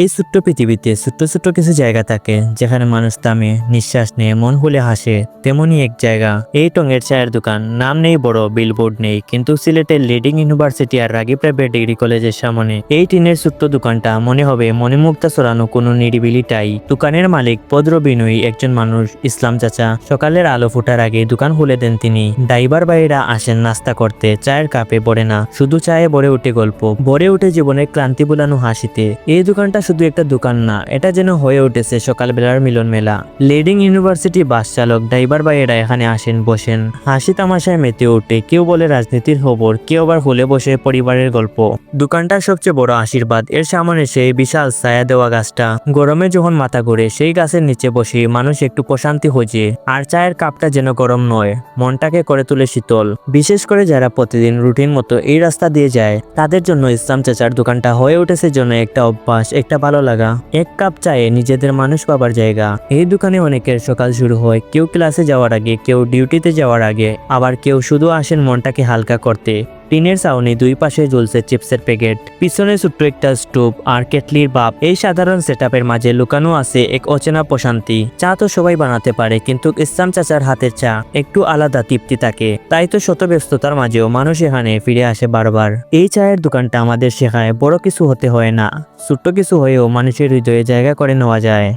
এই ছোট্ট পৃথিবীতে ছোট্ট ছোট্ট কিছু জায়গা থাকে, যেখানে মানুষ থামে নিঃশ্বাস নেয়, মন খুলে হাসে। তেমনই এক জায়গা, এই টঙের চায়ের দোকান। নাম নেই বড় বিলবোর্ড নেই, কিন্তু সিলেটের লিডিং ইউনিভার্সিটি আর রাগি প্রাইভেট ডিগ্রি কলেজের সামনে। এই টিনের ছোট্ট দোকানটা মনে হবে মণিমুক্তা চড়ানো কোনো নিরিবিলিটাই দোকানের মালিক পদ্র বিনয়ী, একজন মানুষ, ইসলাম চাচা। সকালের আলো ফোটার আগে দোকান খুলে দেন তিনি। ড্রাইভার ভাইরা আসেন নাস্তা করতে, চায়ের কাপে ভরে না। শুধু চায়ে ভরে উঠে গল্প, ভরে উঠে জীবনের ক্লান্তি বুলানো হাসিতে। এই দোকানটা শুধু একটা দোকান না, এটা যেন হয়ে উঠেছে সকালবেলার মিলন মেলা। লিডিং ইউনিভার্সিটি বাস চালক ড্রাইভার ভাইয়েরা এখানে আসেন, বসেন। হাসি তামাশায় মেতে ওঠে, কেউ বলে রাজনীতির খবর, কেউ আবার হলে বসে পরিবারের গল্প। দোকানটার সবচেয়ে বড় আশীর্বাদ, এর সামনে সেই বিশাল ছায়া দেওয়া গাছটা। গরমে যখন মাথা ঘুরে, সেই গাছের নিচে বসে মানুষ একটু প্রশান্তি খোঁজে, আর চায়ের কাপটা যেন গরম নয়, মনটাকে করে তুলে শীতল। বিশেষ করে যারা প্রতিদিন রুটিন মতো এই রাস্তা দিয়ে যায়, তাদের জন্য ইসলাম চাচার দোকানটা হয়ে উঠেছে জন্য একটা অভ্যাস, একটা ভালো লাগা। এক কাপ চায়ে নিজেদের মানুষ পাবার জায়গা। এই দোকানে অনেকের সকাল শুরু হয়, কেউ ক্লাসে যাওয়ার আগে, কেউ ডিউটিতে যাওয়ার আগে। আবার কেউ শুধু আসেন মনটাকে হালকা করতে। টিনের ছাউনি দুই পাশে ঝুলছে চিপসের প্যাকেট। পিছনে ছোট্ট একটা স্টোভ আর কেটলির বাপ। এই সাধারণ সেটআপের মাঝে লুকানো আছে এক অচেনা প্রশান্তি। চা তো সবাই বানাতে পারে, কিন্তু ইসলাম চাচার হাতের চা একটু আলাদা তৃপ্তি থাকে। তাই তো শত ব্যস্ততার মাঝেও মানুষ এখানে ফিরে আসে বারবার। এই চায়ের দোকানটা আমাদের শেখায়, বড় কিছু হতে হয় না। ছোট্ট কিছু হয়েও মানুষের হৃদয়ে জায়গা করে নেওয়া যায়।